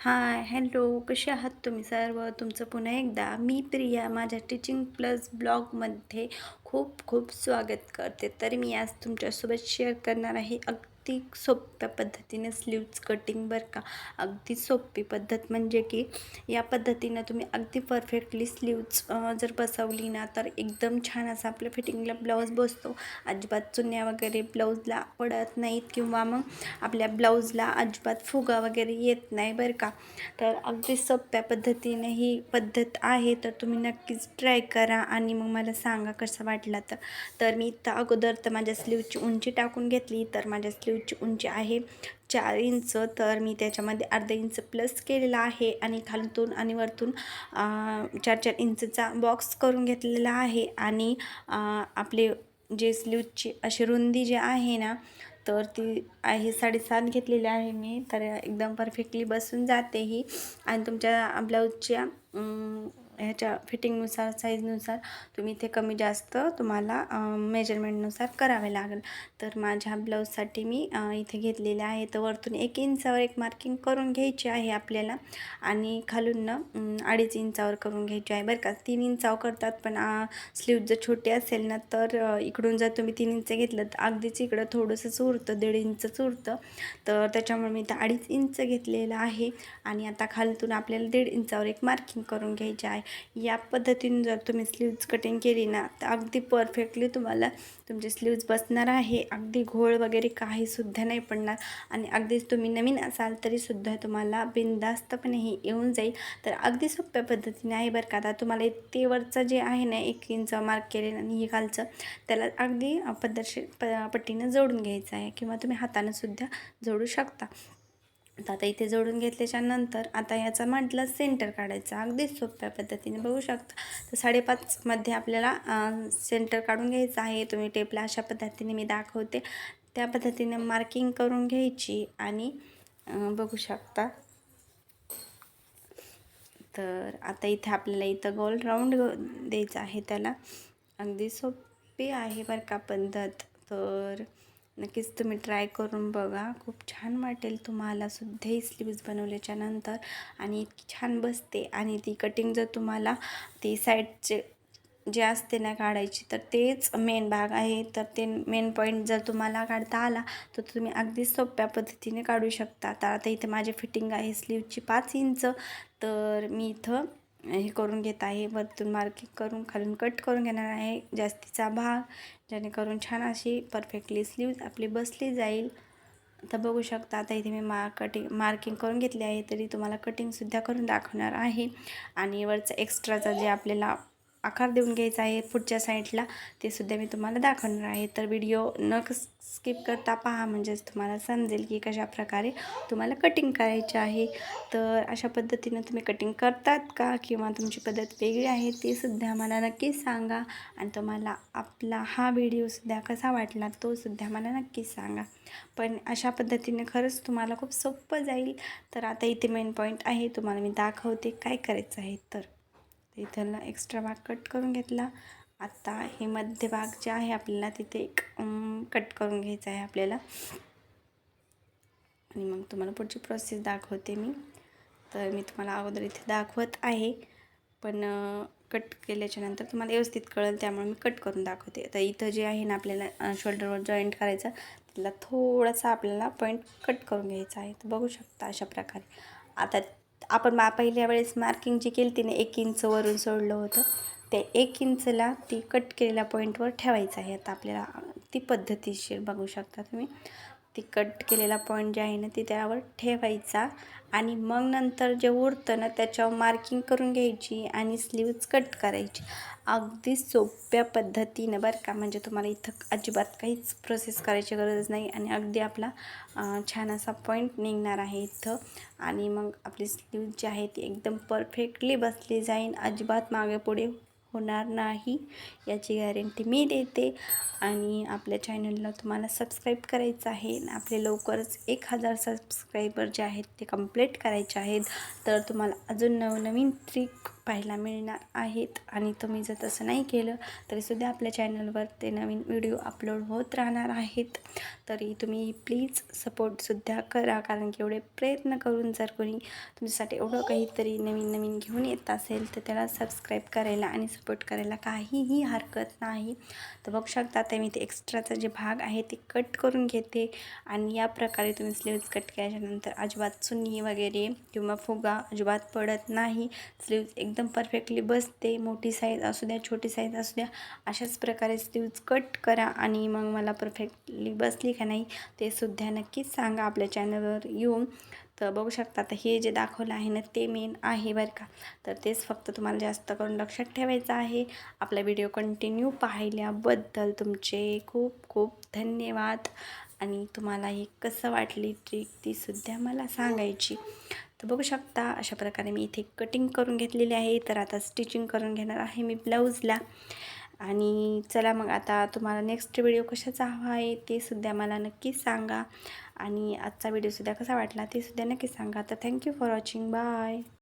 Hi hello कसे आहात तुम्ही सर्व? तुमचं पुन्हा एकदा मी प्रिया. माझ्या टीचिंग प्लस ब्लॉगमध्ये खूप खूप स्वागत करते. तर मी आज तुमच्यासोबत शेअर करणार आहे अगदी सोप्या पद्धतीने स्लीव्ज कटिंग बरं का? अगदी सोपी पद्धत म्हणजे की या पद्धतीनं तुम्ही अगदी परफेक्टली स्लीव्ज जर बसवली ना तर एकदम छान असा आपल्या फिटिंगला ब्लाऊज बसतो. अजिबात चुन्या वगैरे ब्लाऊजला पडत नाहीत किंवा मग आपल्या ब्लाऊजला अजिबात फुगा वगैरे येत नाही बरं का? तर अगदी सोप्या पद्धतीने ही पद्धत आहे तर तुम्ही नक्कीच ट्राय करा आणि मग मला सांगा कसं वाटला तर. तर मी इथं अगोदर तर माझ्या स्लीवची उंची टाकून घेतली तर माझ्या स्लीवची उंची आहे. चार इंच तर मी त्याच्यामध्ये अर्धा इंच प्लस केलेला आहे. आणि खालतून आणि वरतून चार चार इंचचा बॉक्स करून घेतलेला आहे. आणि आपले जे स्लीवची अशी रुंदी जी आहे ना तर ती आहे साडेसात घेतलेली आहे मी. तर एकदम परफेक्टली बसून जाते ही. आणि तुमच्या ब्लाऊजच्या ह्याच्या फिटिंगनुसार साईजनुसार तुम्ही इथे कमी जास्त तुम्हाला मेजरमेंटनुसार करावे लागेल. तर माझ्या ब्लाऊजसाठी मी इथे घेतलेले आहे तर वरतून एक इंचावर एक मार्किंग करून घ्यायची आहे आपल्याला आणि खालून अडीच इंचावर करून घ्यायची आहे. बरं का? तीन इंचावर करतात पण स्लीव जर छोटे असेल ना तर इकडून जर तुम्ही तीन इंच घेतलं तर अगदीच इकडं थोडंसं उरतं दीड इंचच उरतं तर त्याच्यामुळे मी इथं अडीच इंच घेतलेलं आहे आणि आता खालतून आपल्याला दीड इंचावर एक मार्किंग करून घ्यायची आहे. या पद्धतीने जर तुम्ही स्लीव्ज कटिंग केली ना तर अगदी परफेक्टली तुम्हाला तुमचे स्लीव्ज बसणार आहे. अगदी घोळ वगैरे काहीसुद्धा नाही पडणार. आणि अगदीच तुम्ही नवीन असाल तरीसुद्धा तुम्हाला बिनधास्तपणे हे येऊन जाईल. तर अगदी सोप्या पद्धतीने आहे बरं का. आता तुम्हाला ते वरचं जे आहे ना एक इंच मार्क केलेलं आणि हे खालचं त्याला अगदी पद्धतशीर प पट्टीनं जोडून घ्यायचं आहे. किंवा तुम्ही हातानंसुद्धा जोडू शकता. तर आता इथे जोडून घेतल्याच्या नंतर आता याचा म्हटलं सेंटर काढायचा. अगदी सोप्या पद्धतीने बघू शकता. तर साडेपाचमध्ये आपल्याला सेंटर काढून घ्यायचं आहे. तुम्ही टेपला अशा पद्धतीने मी दाखवते. त्या पद्धतीने मार्किंग करून घ्यायची आणि बघू शकता. तर आता इथे आपल्याला इथं गोल राऊंड द्यायचं आहे त्याला. अगदी सोपी आहे बरं का पद्धत. तर नक्कीच तुम्ही ट्राय करून बघा. खूप छान वाटेल तुम्हाला सुद्धा ही स्लीव्ज बनवल्याच्या नंतर. आणि इतकी छान बसते. आणि ती कटिंग जर तुम्हाला ती साईडचे जे असते ना काढायची तर तेच मेन भाग आहे. तर ते मेन पॉईंट जर तुम्हाला काढता आला तर तुम्ही अगदी सोप्या पद्धतीने काढू शकता. तर आता इथे माझी फिटिंग आहे स्लीवची पाच इंच. तर मी इथं हे करून घेत आहे. वरतून मार्किंग करून खालून कट करून घेणार आहे. जास्तीचा भाग जेणेकरून छान अशी परफेक्टली स्लीव्ज आपली बसली जाईल. तर बघू शकता आता इथे मी मा कटिंग मार्किंग करून घेतली आहे तरी तुम्हाला कटिंगसुद्धा करून दाखवणार आहे. आणि वरचा एक्स्ट्राचा जे आपल्याला आकार देऊन घ्यायचा आहे पुढच्या साईडला. ते सुद्धा मी तुम्हाला दाखवणार आहे. तर व्हिडिओ न स्किप करता पहा म्हणजेच तुम्हाला समजेल की कशा प्रकारे तुम्हाला कटिंग करायची आहे. तर अशा पद्धतीनं तुम्ही कटिंग करतात का किंवा तुमची पद्धत वेगळी आहे ते सुद्धा मला नक्कीच सांगा. आणि तुम्हाला आपला हा व्हिडिओसुद्धा कसा वाटला तो सुद्धा मला नक्कीच सांगा. पण अशा पद्धतीने खरंच तुम्हाला खूप सोपं जाईल. तर आता इथे मेन पॉईंट आहे. तुम्हाला मी दाखवते काय करायचं आहे. तर इथला एक्स्ट्रा भाग कट करून घेतला. आत्ता हे मध्य भाग जे आहे आपल्याला तिथे एक कट करून घ्यायचं आहे आपल्याला. आणि मग तुम्हाला पुढची प्रोसेस दाखवते मी. तर मी तुम्हाला अगोदर इथे दाखवत आहे. पण कट केल्याच्यानंतर तुम्हाला व्यवस्थित कळेल त्यामुळे मी कट करून दाखवते. तर इथं जे आहे ना आपल्याला शोल्डरवर जॉईंट करायचं त्याला थोडासा आपल्याला पॉईंट कट करून घ्यायचा आहे. तर बघू शकता अशा प्रकारे. आता आपण मा पहिल्या वेळेस मार्किंग जी केली तिने एक इंच वरून सोडलं होतं. ते एक इंचला ती कट केलेल्या पॉईंटवर ठेवायचं आहे. आता आपल्याला ती पद्धतीशीर बघू शकता तुम्ही. ती कट केलेला पॉईंट जे आहे ना ती त्यावर ठेवायचा. आणि मग नंतर जे उरतं ना त्याच्यावर मार्किंग करून घ्यायची आणि स्लीव्ज कट करायची. अगदी सोप्या पद्धतीनं बरं का. म्हणजे तुम्हाला इथं अजिबात काहीच प्रोसेस करायची गरज नाही आणि अगदी आपला छान असा पॉईंट निघणार आहे इथं. आणि मग आपली स्लीव्ज जी आहे ती एकदम परफेक्टली बसली जाईल अजिबात मागे पुढे होणार नाही. याची गॅरंटी मी देते. आणि आपल्या चॅनलला तुम्हाला सबस्क्राईब करायचं आहे आपले लवकरच एक हजार सबस्क्रायबर जे आहेत ते कंप्लीट करायचे आहेत. तर तुम्हाला अजून नवनवीन ट्रिक पाहायला मिळणार आहेत. आणि तुम्ही जर तसं नाही केलं तरीसुद्धा आपल्या चॅनलवर ते नवीन व्हिडिओ अपलोड होत राहणार आहेत. तरी तुम्ही प्लीज सपोर्टसुद्धा करा. कारण की एवढे प्रयत्न करून जर कोणी तुमच्यासाठी एवढं काहीतरी नवीन नवीन घेऊन येत असेल तर त्याला सबस्क्राईब करायला आणि सपोर्ट करायला काहीही हरकत नाही. तर बघू शकता ते मी ते एक्स्ट्राचा जे भाग आहे ते कट करून घेते. आणि या प्रकारे तुम्ही स्लीव्ज कट केल्याच्यानंतर अजिबात चुन्नी वगैरे किंवा फुगा अजिबात पडत नाही. स्लीव्ज एक एकदम परफेक्टली बसते. मोठी साईज असू द्या छोटी साईज असू द्या अशाच प्रकारे स्लीव्ज कट करा आणि मग मला परफेक्टली बसली का नाही ते सुद्धा नक्कीच सांगा आपल्या चॅनलवर येऊन. तर बघू शकता आता हे जे दाखवलं आहे ना ते मेन आहे बरं का. तर तेच फक्त तुम्हाला जास्त करून लक्षात ठेवायचं आहे. आपला व्हिडिओ कंटिन्यू पाहिल्याबद्दल तुमचे खूप खूप धन्यवाद. आणि तुम्हाला हे कसं वाटली ट्रिक तीसुद्धा मला सांगायची. तर बघू शकता अशा प्रकारे मी इथे कटिंग करून घेतलेली आहे. तर आता स्टिचिंग करून घेणार आहे मी ब्लाऊजला आणि चला मग आता तुम्हाला नेक्स्ट व्हिडिओ कशाचा हवा आहे ते सुद्धा मला नक्कीच सांगा. आणि आजचा व्हिडिओसुद्धा कसा वाटला ते सुद्धा नक्कीच सांगा. तर थँक्यू फॉर वॉचिंग बाय